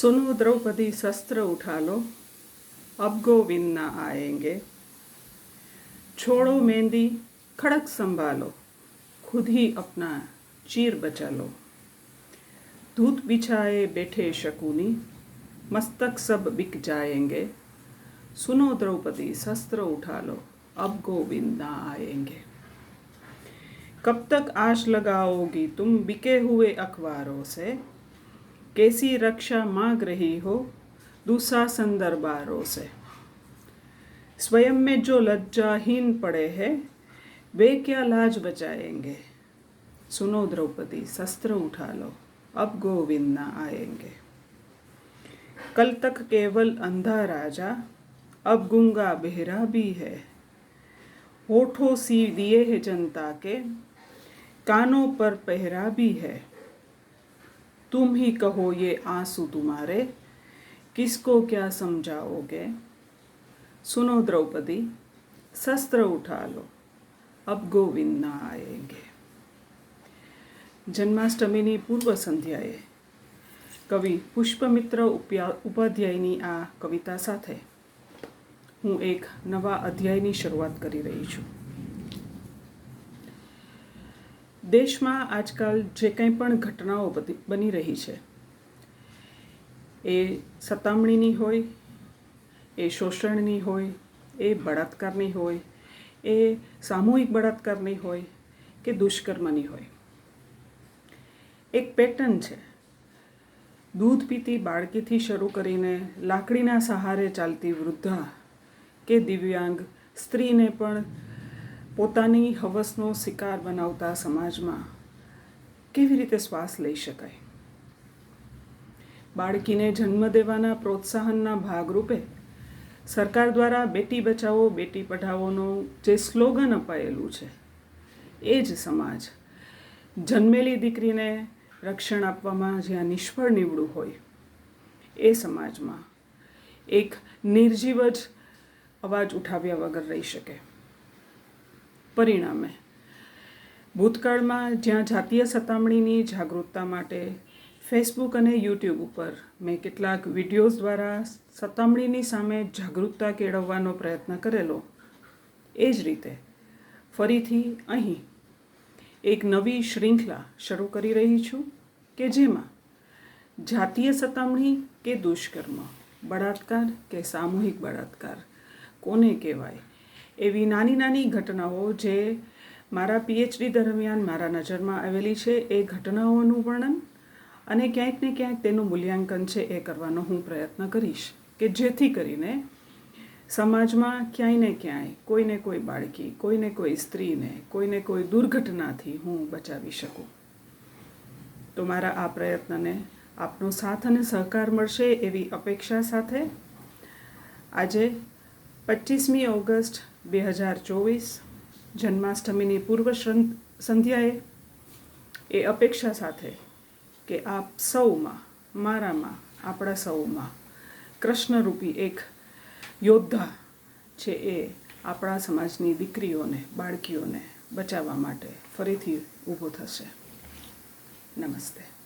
सुनो, द्रौपदी शस्त्र उठा लो। अब गोविंद ना आएँगे। छोड़ो मेहंदी खड़क संभालो। खुद ही अपना चीर बचा लो। दूध बिछाए बैठे शकुनी, मस्तक सब बिक जाएँगे। सुनो, द्रौपदी शस्त्र उठा लो। अब गोविंद ना आएँगे। कब तक आश लगाओगी तुम बिके हुए अखबारों से? कैसी रक्षा मांग रही हो? दूसरा दरबारों से स्वयं में जो लज्जाहीन पड़े हैं, वे क्या लाज बचाएँगे? सुनो द्रौपदी, शस्त्र उठा लो, अब गोविंद ना आएँगे। कल तक केवल अंधा राजा, अब गुंगा बेहरा भी है। होठों सी दिए है जनता के, कानों पर पहरा भी है। तुम ही कहो ये आंसू तुम्हारे किसको क्या समझाओगे सुनो द्रौपदी शस्त्र उठा लो अब गोविंद ना आएंगे જન્માષ્ટમીની પૂર્વ સંધ્યાએ કવિ પુષ્પમિત્ર ઉપયા ઉપાધ્યાયની આ કવિતા સાથે હું એક નવા અધ્યાયની શરૂઆત કરી રહી છું દેશમાં આજકાલ જે કંઈ પણ ઘટનાઓ બધી બની રહી છે, એ સતામણીની હોય, એ શોષણની હોય, એ બળાત્કારની હોય, એ સામૂહિક બળાત્કારની હોય કે દુષ્કર્મની હોય. એક પેટર્ન છે. દૂધ પીતી બાળકીથી શરૂ કરીને લાકડીના સહારે ચાલતી વૃદ્ધા કે દિવ્યાંગ સ્ત્રીને પણ પોતાની હવસનો શિકાર બનાવતા સમાજમાં કેવી રીતે શ્વાસ લઈ શકાય? બાળકીને જન્મ દેવાના પ્રોત્સાહનના ભાગરૂપે સરકાર દ્વારા બેટી બચાવો, બેટી પઢાવોનો જે સ્લોગન અપાયેલું છે, એ જ સમાજ જન્મેલી દીકરીને રક્ષણ આપવામાં જ્યાં નિષ્ફળ નીવડું હોય, એ સમાજમાં એક નિર્જીવ જ અવાજ ઉઠાવ્યા વગર રહી શકે. પરિણામે. ભૂતકાળમાં જ્યાં જાતીય સતામણીની જાગૃતતા માટે ફેસબુક અને યુટ્યુબ ઉપર મેં કેટલાક વિડીયોઝ દ્વારા સતામણીની સામે જાગૃતતા કેળવવાનો પ્રયત્ન કરેલો. એ જ રીતે ફરીથી અહીં એક નવી શૃંખલા શરૂ કરી રહી છું કે જેમાં જાતીય સતામણી કે દુષ્કર્મ, બળાત્કાર કે સામૂહિક બળાત્કાર, કોને કહેવાય એવી નાની નાની ઘટનાઓ જે મારા પીએચડી દરમિયાન મારા નજરમાં આવેલી છે, એ ઘટનાઓનું વર્ણન અને ક્યાંક ને ક્યાંક તેનું મૂલ્યાંકન છે એ કરવાનો હું પ્રયત્ન કરીશ કે જેથી કરીને સમાજમાં ક્યાંય ને ક્યાંય કોઈને કોઈ બાળકી કોઈને કોઈ સ્ત્રીને કોઈને કોઈ દુર્ઘટનાથી હું બચાવી શકું. તો મારા આ પ્રયત્નને આપનો સાથ અને સહકાર મળશે એવી અપેક્ષા સાથે આજે પચીસમી ઓગસ્ટ બે હજાર ચોવીસ જન્માષ્ટમીની પૂર્વ સંધ્યાએ એ અપેક્ષા સાથે કે આપ સૌમાં, મારામાં, આપણા સૌમાં કૃષ્ણરૂપી એક યોદ્ધા છે એ આપણા સમાજની દીકરીઓને, બાળકીઓને બચાવવા માટે ફરીથી ઊભો થશે. નમસ્તે.